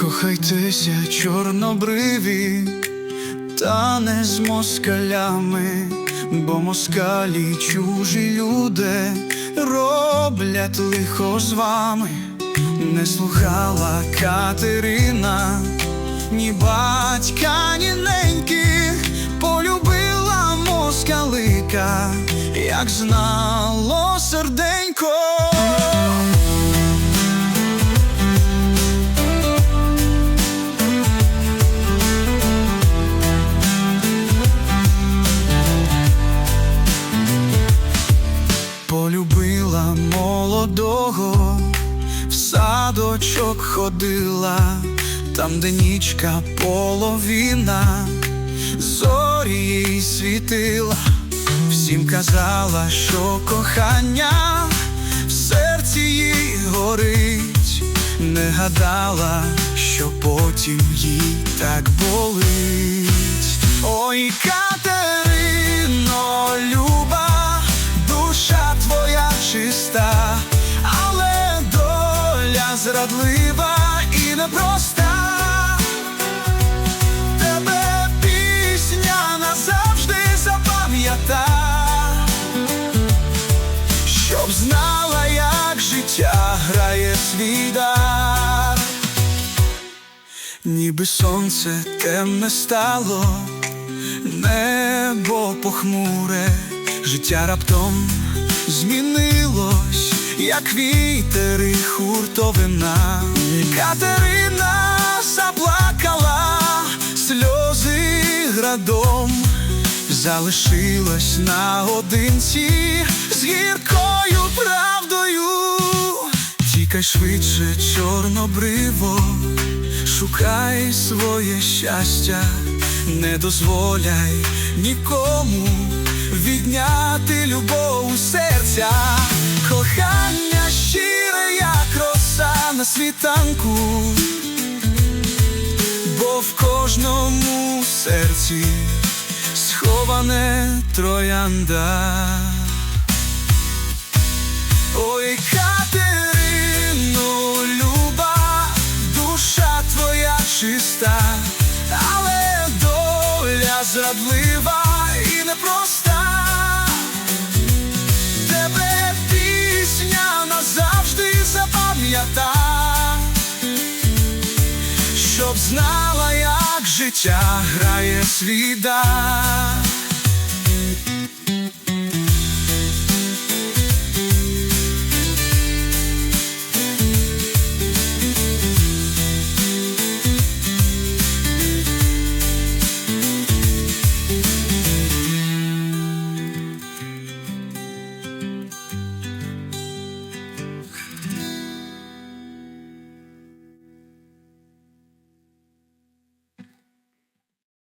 Слухайтеся, чорнобриві, та не з москалями, бо москалі чужі люди роблять лихо з вами. Не слухала Катерина, ні батька, ні неньки, полюбила москалика, як знало серденько. Молодого, в садочок ходила, там, де нічка половина, зорі їй світила, всім казала, що кохання в серці їй горить, не гадала, що потім їй так болить. Ой, доля зрадлива і непроста. Тебе пісня назавжди запам'ята, щоб знала, як життя грає свій. Ніби сонце темне стало, небо похмуре, життя раптом змінилось, як вітер і хуртовина. Катерина заплакала, сльози градом, залишилась наодинці з гіркою правдою. Тікай швидше, чорнобриво, шукай своє щастя, не дозволяй нікому відняти любов у серця, світанку, бо в кожному серці сховане троянда. Ой, Катерино, люба, душа твоя чиста, але доля зрадлива і непроста. Життя грає свій дар.